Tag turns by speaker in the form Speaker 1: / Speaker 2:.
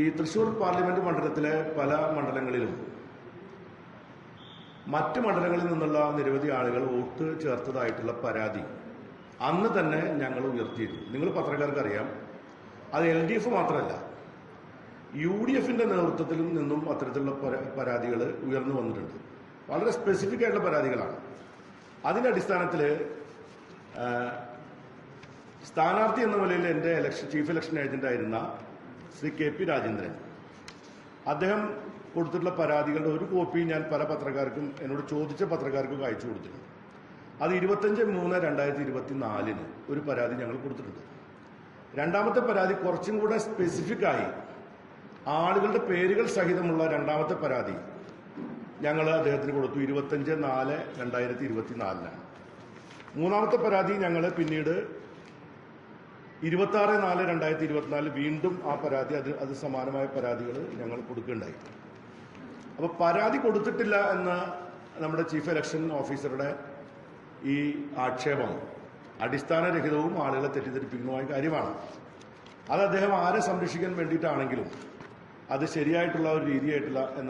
Speaker 1: ഈ തൃശൂർ പാർലമെന്റ് മണ്ഡലത്തിലെ പല മണ്ഡലങ്ങളിലും മറ്റ് മണ്ഡലങ്ങളിൽ നിന്നുള്ള നിരവധി ആളുകൾ വോട്ട് ചേർത്തതായിട്ടുള്ള പരാതി അന്ന് തന്നെ ഞങ്ങൾ ഉയർത്തിയിരുന്നു. നിങ്ങൾ പത്രക്കാർക്ക് അറിയാം അത് എൽ ഡി എഫ് മാത്രമല്ല യു ഡി എഫിന്റെ നേതൃത്വത്തിൽ നിന്നും അത്തരത്തിലുള്ള പരാതികൾ ഉയർന്നു വന്നിട്ടുണ്ട്. വളരെ സ്പെസിഫിക് ആയിട്ടുള്ള പരാതികളാണ്. അതിന്റെ അടിസ്ഥാനത്തിൽ സ്ഥാനാർത്ഥി എന്ന നിലയിൽ എന്റെ ഇലക്ഷൻ ചീഫ് ഇലക്ഷൻ ഏജന്റ് ആയിരുന്ന ശ്രീ കെ പി രാജേന്ദ്രൻ. അദ്ദേഹം കൊടുത്തിട്ടുള്ള പരാതികളുടെ ഒരു കോപ്പി ഞാൻ പല പത്രക്കാർക്കും എന്നോട് ചോദിച്ച പത്രക്കാർക്കും അയച്ചു കൊടുത്തിട്ടുണ്ട്. അത് ഇരുപത്തഞ്ച് മൂന്ന് രണ്ടായിരത്തി ഇരുപത്തി നാലിന് ഒരു പരാതി ഞങ്ങൾ കൊടുത്തിട്ടുണ്ട്. രണ്ടാമത്തെ പരാതി കുറച്ചും കൂടെ സ്പെസിഫിക് ആയി ആളുകളുടെ പേരുകൾ സഹിതമുള്ള രണ്ടാമത്തെ പരാതി ഞങ്ങൾ അദ്ദേഹത്തിന് കൊടുത്തു. ഇരുപത്തഞ്ച് നാല് രണ്ടായിരത്തി ഇരുപത്തി നാലിനാണ് മൂന്നാമത്തെ പരാതി ഞങ്ങൾ പിന്നീട് ഇരുപത്തി ആറ് നാല് രണ്ടായിരത്തി ഇരുപത്തിനാല് വീണ്ടും ആ പരാതി അത് അത് സമാനമായ പരാതികൾ ഞങ്ങൾ കൊടുക്കുകയുണ്ടായി. അപ്പോൾ പരാതി കൊടുത്തിട്ടില്ല എന്ന നമ്മുടെ ചീഫ് ഇലക്ഷൻ ഓഫീസറുടെ ഈ ആക്ഷേപം അടിസ്ഥാനരഹിതവും ആളുകളെ തെറ്റിദ്ധരിപ്പിക്കുന്നതുമായ കാര്യമാണ്. അത് അദ്ദേഹം ആരെ സംരക്ഷിക്കാൻ വേണ്ടിയിട്ടാണെങ്കിലും അത് ശരിയായിട്ടുള്ള ഒരു രീതിയായിട്ടില്ല എന്ന